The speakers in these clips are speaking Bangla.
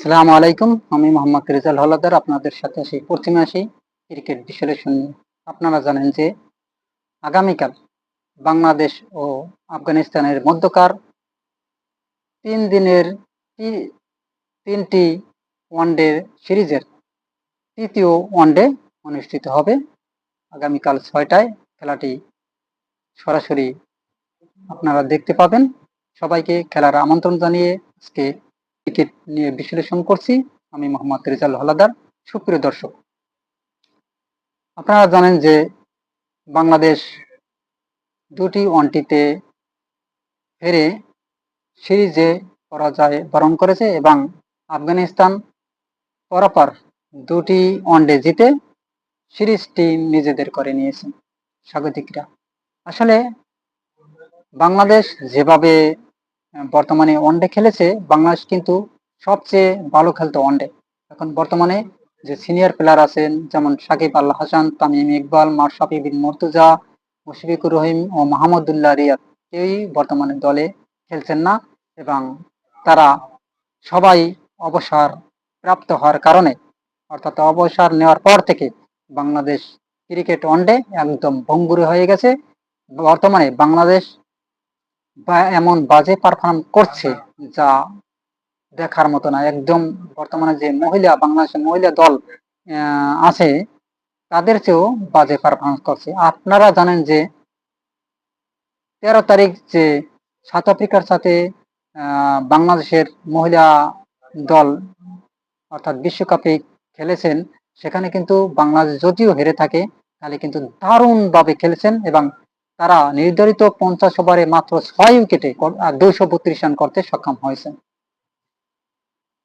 সালামু আলাইকুম। আমি মোহাম্মদ রেজাল হলাদার, আপনাদের সাথে আসি প্রথমে আসি ক্রিকেট বিশ্লেষণ। আপনারা জানেন যে আগামীকাল বাংলাদেশ ও আফগানিস্তানের মধ্যকার তিন দিনের তিনটি ওয়ানডে সিরিজের তৃতীয় ওয়ানডে অনুষ্ঠিত হবে। আগামীকাল ছয়টায় খেলাটি সরাসরি আপনারা দেখতে পাবেন। সবাইকে খেলার আমন্ত্রণ জানিয়ে আজকে ক্রিকেট নিয়ে বিশ্লেষণ করছি। আমি মোহাম্মদ রেজাল হলাদার। সুপ্রিয় দর্শক, আপনারা জানেন যে বাংলাদেশ দুটি ওয়ানটিতে হেরে সিরিজে পরাজয় বরণ করেছে এবং আফগানিস্তান পরপর দুটি ওয়ানডে জিতে সিরিজটি নিজেদের করে নিয়েছে। স্বাগতিকরা। আসলে বাংলাদেশ যেভাবে বর্তমানে ওয়ানডে খেলেছে। বাংলাদেশ কিন্তু সবচেয়ে ভালো খেলতো ওয়ানডে এখন বর্তমানে যে সিনিয়র প্লেয়ার আছেন, যেমন সাকিব আল হাসান, তামিম ইকবাল, মাশরাফি বিন মর্তুজা, মুশফিকুর রহিম ও মাহমুদুল্লাহ রিয়াদ, কেউই বর্তমানে দলে খেলছেন না এবং তারা সবাই অবসর প্রাপ্ত হওয়ার কারণে, অর্থাৎ অবসর নেওয়ার পর থেকে বাংলাদেশ ক্রিকেট ওয়ানডে একদম ভঙ্গুর হয়ে গেছে। বর্তমানে বাংলাদেশ বা এমন বাজে পারফর্ম করছে যা দেখার মতো না। একদম বর্তমানে যে মহিলা, বাংলাদেশের মহিলা দল আছে, তাদের চেয়েও বাজে পারফরমেন্স করছে। আপনারা জানেন যে তেরো তারিখ যে সাউথ আফ্রিকার সাথে বাংলাদেশের মহিলা দল অর্থাৎ বিশ্বকাপে খেলেছেন, সেখানে কিন্তু বাংলাদেশ যদিও হেরে থাকে, তাহলে কিন্তু দারুণভাবে খেলেছেন এবং তারা নির্ধারিত পঞ্চাশ ওভারে মাত্র ছয় উইকেটে দুইশো বত্রিশ রান করতে সক্ষম হয়েছে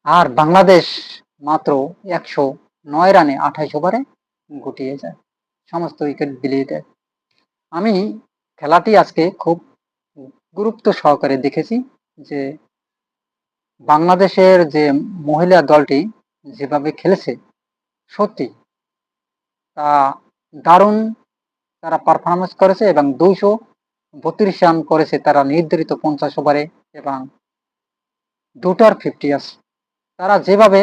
আর বাংলাদেশ মাত্র একশো নয় রানে আঠাইশ ওভারে গুটিয়ে যায়। সমস্ত উইকেট বিলিয়ে দেয়। আমি খেলাটি আজকে খুব গুরুত্ব সহকারে দেখেছি যে বাংলাদেশের যে মহিলা দলটি যেভাবে খেলেছে, সত্যি তা দারুণ তারা পারফরমেন্স করেছে এবং দুইশো বত্রিশ রান করেছে তারা নির্ধারিত পঞ্চাশ ওভারে এবং দুটার ফিফটি আছে তারা যেভাবে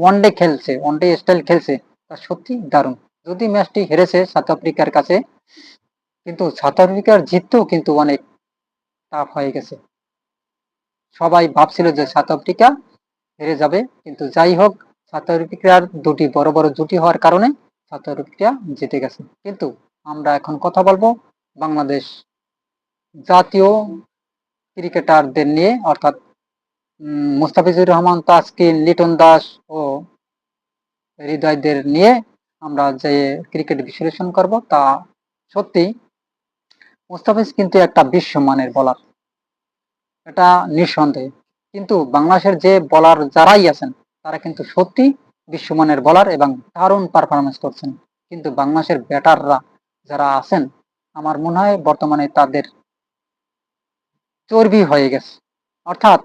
ওয়ানডে খেলছে ওয়ানডে স্টাইল খেলছে, তা সত্যি দারুণ। যদি ম্যাচটি হেরেছে সাউথ আফ্রিকার কাছে, কিন্তু সাউথ আফ্রিকার জিততেও কিন্তু অনেক টাফ হয়ে গেছে। সবাই ভাবছিল যে সাউথ আফ্রিকা হেরে যাবে, কিন্তু যাই হোক, সাউথ আফ্রিকার দুটি বড় বড় জুটি হওয়ার কারণে আফ্রিকা জিতে গেছে। কিন্তু আমরা এখন কথা বলব বাংলাদেশ জাতীয় ক্রিকেটারদের নিয়ে, অর্থাৎ মুস্তাফিজুর রহমান, তাসকিন, লিটন দাস ও হৃদয়দের নিয়ে আমরা যে ক্রিকেট বিশ্লেষণ করব, তা সত্যি মুস্তাফিজ কিন্তু একটা বিশ্বমানের বলার এটা নিঃসন্দেহে। কিন্তু বাংলাদেশের যে বলার যারাই আছেন, তারা কিন্তু সত্যি বিশ্বমানের বলার এবং দারুণ পারফরমেন্স করছেন। কিন্তু বাংলাদেশের ব্যাটাররা যারা আছেন, আমার মনে হয় বর্তমানে তাদের চর্বি হয়ে গেছে। অর্থাৎ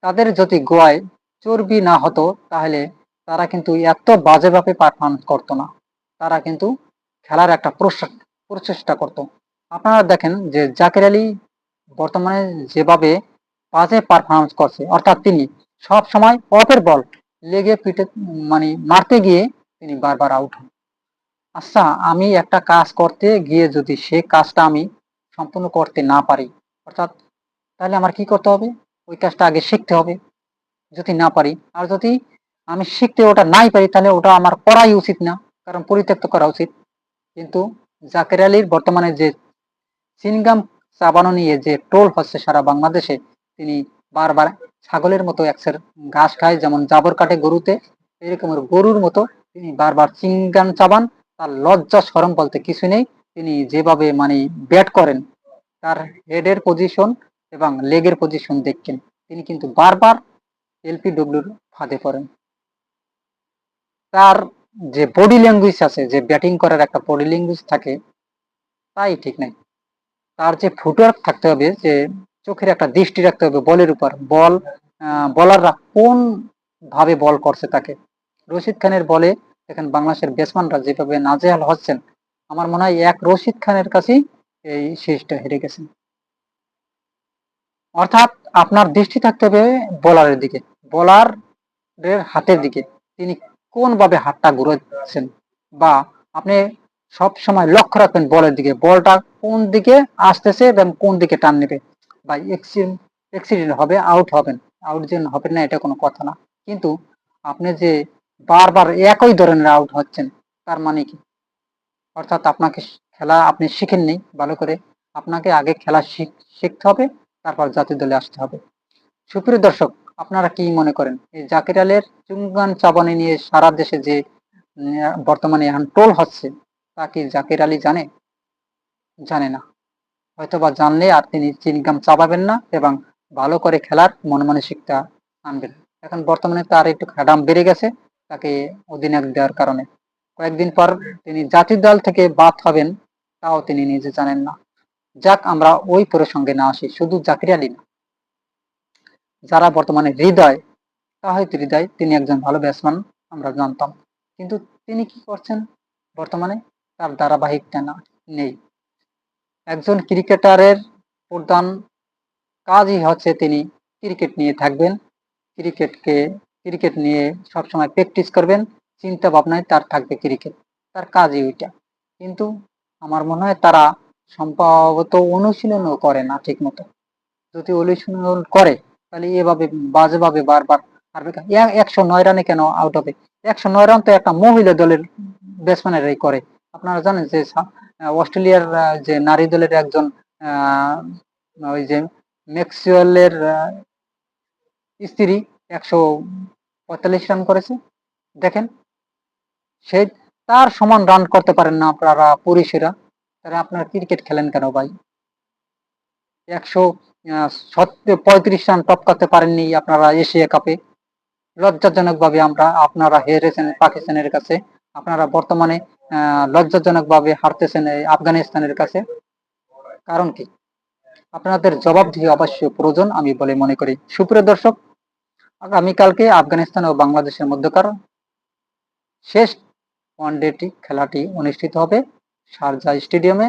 তাদের যদি গোয়ায় চর্বি না হতো, তাহলে তারা কিন্তু এত বাজেভাবে পারফরমেন্স করতো না। তারা কিন্তু খেলার একটা প্রচেষ্টা- করত। আপনারা দেখেন যে জাকির আলী বর্তমানে যেভাবে বাজে পারফরমেন্স করছে, অর্থাৎ তিনি সব সময় অফের বল লেগে পিঠে মানে মারতে গিয়ে তিনি বারবার আউট হন। আচ্ছা আমি একটা কাজ করতে গিয়ে যদি সে কাজটা আমি সম্পূর্ণ করতে না পারি, অর্থাৎ তাহলে আমার কি করতে হবে? ওই কাজটা আগে শিখতে হবে। যদি না পারি, আর যদি আমি শিখতে ওটা নাই পারি, তাহলে ওটা আমার করাই উচিত না, কারণ পরিত্যক্ত করা উচিত। কিন্তু জাকের আলীর বর্তমানে যে সিনগাম চাবানো নিয়ে যে টোল হচ্ছে সারা বাংলাদেশে, তিনি বারবার ছাগলের মতো একসের ঘাস খায়, যেমন জাবর কাটে গরুতে, এরকম গরুর মতো তিনি বারবার চিঙ্গান চাবান, তার লজ্জা সরম বলতে কিছু নেই। তিনি যেভাবে মানে ব্যাট করেন, তার হেডের পজিশন এবং লেগের পজিশন দেখছেন তিনি কিন্তু বারবার এলপিডব্লিউর ফাঁদে পড়েন। তার যে বডি ল্যাঙ্গুয়েজ আছে, যে ব্যাটিং করার একটা বডি ল্যাঙ্গুয়েজ থাকে, তাই ঠিক নাই। তার যে ফুটওয়ার্ক থাকতে হবে, যে চোখের একটা দৃষ্টি রাখতে হবে বলের উপর। বল বলাররা কোন ভাবে বল করছে তাকে? রশিদ খানের বলে, দেখেন বাংলাদেশের ব্যাটসম্যানরা যেভাবে নাজেহাল হচ্ছেন, আমার মনে হয় এক রশিদ খানের কাছেই এই সিরিজটা হেরে গেছেন। অর্থাৎ আপনার দৃষ্টি থাকতে হবে বলারের দিকে বলারের হাতের দিকে। তিনি কোনভাবে হাতটা ঘুরাচ্ছেন? বা আপনি সব সময় লক্ষ্য রাখবেন বলের দিকে, বলটা কোন দিকে আসতেছে এবং কোন দিকে টান নেবে? বা অ্যাক্সিডেন্ট হবে আউট হবেন। আউট যেন হবেন না, এটা কোনো কথা না। কিন্তু আপনি যে বারবার একই ধরনের আউট হচ্ছেন, তার মানে কি? অর্থাৎ আপনাকে খেলা আপনি শিখেননি, ভালো করে আপনাকে আগে খেলা শিখ- শিখতে হবে, তারপর জাতীয় দলে আসতে হবে। সুপ্রিয় দর্শক, আপনারা কি মনে করেন? এই জাকির আলের চুঙ্গান চাবানি নিয়ে সারা দেশে যে বর্তমানে এখন টোল হচ্ছে, তা কি জাকির আলী জানে? জানে না। হয়তোবা জানলে আর তিনি চিনগাম চাবাবেন না এবং ভালো করে খেলার মন মানসিকতা আনবেন। এখন বর্তমানে তার একটু খাডাম বেড়ে গেছে, তাকে অধিনায়ক দেওয়ার কারণে। কয়েকদিন পর তিনি জাতীয় দল থেকে বাদ হবেন, তাও তিনি নিজে জানেন না। যাক, আমরা ওই প্রসঙ্গে না আসি, শুধু জাকির আলী না। যারা বর্তমানে হৃদয় তাহিদ হৃদয়, তিনি একজন ভালো ব্যাটসম্যান আমরা জানতাম। কিন্তু তিনি কি করছেন? বর্তমানে তার ধারাবাহিকটা না, নেই। একজন ক্রিকেটারের প্রধান কাজই হচ্ছে তিনি ক্রিকেট নিয়ে থাকবেন। ক্রিকেটকে, ক্রিকেট নিয়ে সবসময় প্র্যাকটিস করবেন, চিন্তা ভাবনায় তার থাকবে ক্রিকেট, তার কাজই ওইটা। কিন্তু আমার মনে হয় তারা সম্ভবত অনুশীলনও করে না ঠিক মতো যদি অনুশীলন করে, তাহলে এভাবে বাজেভাবে বারবার হারবে? একশো নয় রানে কেন আউট হবে? একশো নয় রান তো একটা মহিলা দলের ব্যাটসম্যানেরাই করে। আপনারা জানেন যে অস্ট্রেলিয়ার যে নারী দলের একজন ওই যে ম্যাক্সওয়েলের স্ত্রী একশো পঁয়তাল্লিশ রান করেছে। দেখেন, সে তার সমান রান করতে পারেন না আপনারা পুরুষেরা তাহলে আপনারা ক্রিকেট খেলেন কেন ভাই? একশো পঁয়ত্রিশ রান টপ করতে পারেননি আপনারা এশিয়া কাপে। লজ্জাজনক ভাবে আমরা আপনারা হেরেছেন পাকিস্তানের কাছে। আপনারা বর্তমানে লজ্জাজনক ভাবে হারতেছেন এই আফগানিস্তানের কাছে। কারণ কি? আপনাদের জবাবদিহি অবশ্যই প্রয়োজন, আমি বলে মনে করি। সুপ্রিয় দর্শক, আগামীকালকে আফগানিস্তান ও বাংলাদেশের মধ্যকার শেষ ওয়ানডেটি খেলাটি অনুষ্ঠিত হবে শারজা স্টেডিয়ামে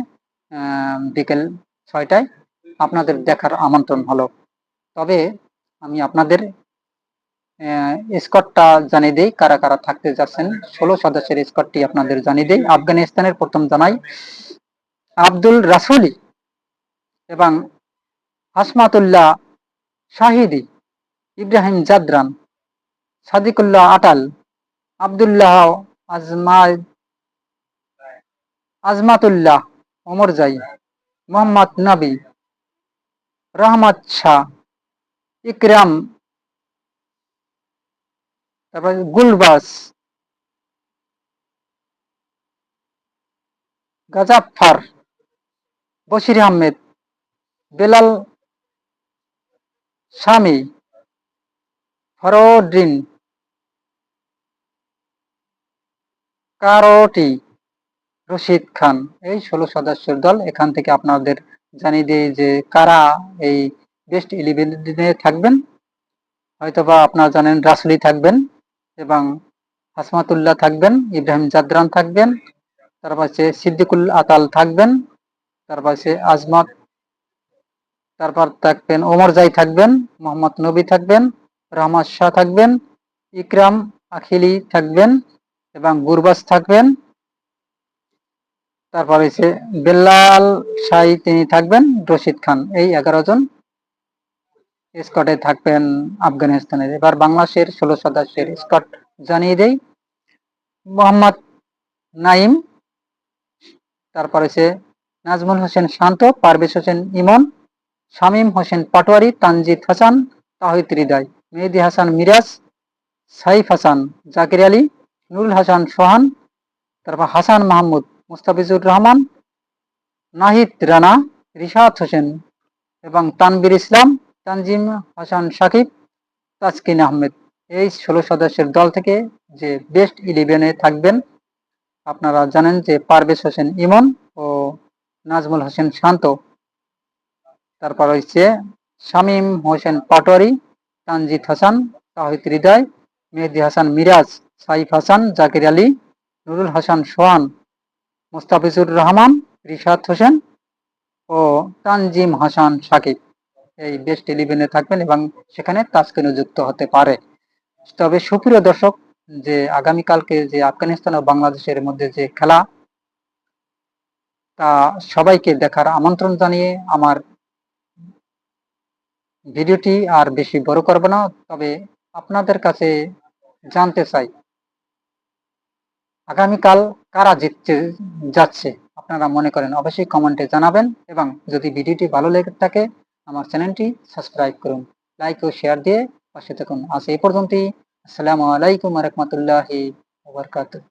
বিকেল ছয়টায়। আপনাদের দেখার আমন্ত্রণ হলো। তবে আমি আপনাদের স্কটটা জানিয়ে দেই, কারা কারা থাকতে যাচ্ছেন। ষোলো সদস্যের স্কটটি আপনাদের জানিয়ে দেই। আফগানিস্তানের প্রথম জানাই আব্দুল রাসুলি এবং হাসমাতুল্লাহ শাহিদি, ইব্রাহিম জাদরান, সাদিকুল্লাহ আটাল আবদুল্লাহ আজমা আজমাতুল্লাহ ওমর জাই, মোহাম্মদ নবী, রহমত শাহ, ইকরাম তারপর গুলবাস। গাজাফার, বশির আহমেদ, বেলাল স্বামী ফরোড্রিন কারোটি রশিদ খান। এই ষোলো সদস্যের দল এখান থেকে আপনাদের জানিয়ে দিই যে কারা এই বেস্ট ইলেভেনে থাকবেন। হয়তোবা আপনারা জানেন রাসুলি থাকবেন। এবং হাসমাতুল্লাহ থাকবেন, ইব্রাহিম জাদরান থাকবেন তারপর হচ্ছে সিদ্দিকুল আতাল থাকবেন তারপর হচ্ছে আজমত তারপর থাকবেন ওমর জাই থাকবেন, মোহাম্মদ নবী থাকবেন, রহমত শাহ থাকবেন, ইকরাম আখিলি থাকবেন এবং গুরবাস থাকবেন। তারপর হচ্ছে বেল্লাল শাহী তিনি থাকবেন, রশিদ খান, এই এগারো জন। স্কটে থাকবেন আফগানিস্তানের। এবার বাংলাদেশের ষোলো সদস্যের স্কট জানিয়ে দেই। মোহাম্মদ নাইম, তারপর হচ্ছে নাজমুল হোসেন শান্ত, পারভেজ হোসেন ইমন, শামীম হোসেন পাটোয়ারি, তানজিদ হাসান, তাহিদ হৃদয়, মেহেদি হাসান মিরাজ, সাইফ হাসান জাকির আলী, নুরুল হাসান সোহান, তারপর হাসান মাহমুদ মুস্তাফিজুর রহমান, নাহিদ রানা, রিশাদ হোসেন এবং তানবির ইসলাম তানজিম হাসান সাকিব, তাসকিন আহমেদ। এই ষোলো সদস্যের দল থেকে যে বেস্ট ইলেভেনে থাকবেন, আপনারা জানেন যে পারভেজ হোসেন ইমন ও নাজমুল হোসেন শান্ত। তারপর হচ্ছে শামীম হোসেন পাটোয়ারি, তানজিদ হাসান, তাহিদ হৃদয়, মেহেদি হাসান মিরাজ, সাইফ হাসান, জাকির আলী, নুরুল হাসান সোহান, মুস্তাফিজুর রহমান, রিশাদ হোসেন ও তানজিম হাসান সাকিব। এই বেস্ট ইলেভেনে থাকবেন এবং সেখানে তাসকিনও যুক্ত হতে পারে। তবে সুপ্রিয় দর্শক, যে আগামীকালকে যে আফগানিস্তান ও বাংলাদেশের মধ্যে যে খেলা, তা সবাইকে দেখার আমন্ত্রণ জানিয়ে আমার ভিডিওটি আর বেশি বড় করব না। তবে আপনাদের কাছে জানতে চাই, আগামীকাল কারা জিততে যাচ্ছে? আপনারা মনে করেন অবশ্যই কমেন্টে জানাবেন এবং যদি ভিডিওটি ভালো লেগে থাকে আমার চ্যানেলটি সাবস্ক্রাইব করুন, লাইক ও শেয়ার দিয়ে পাশে থাকুন। আজ এই পর্যন্তই। আসসালামু আলাইকুম রহমতুল্লাহি ওবরকাতুহ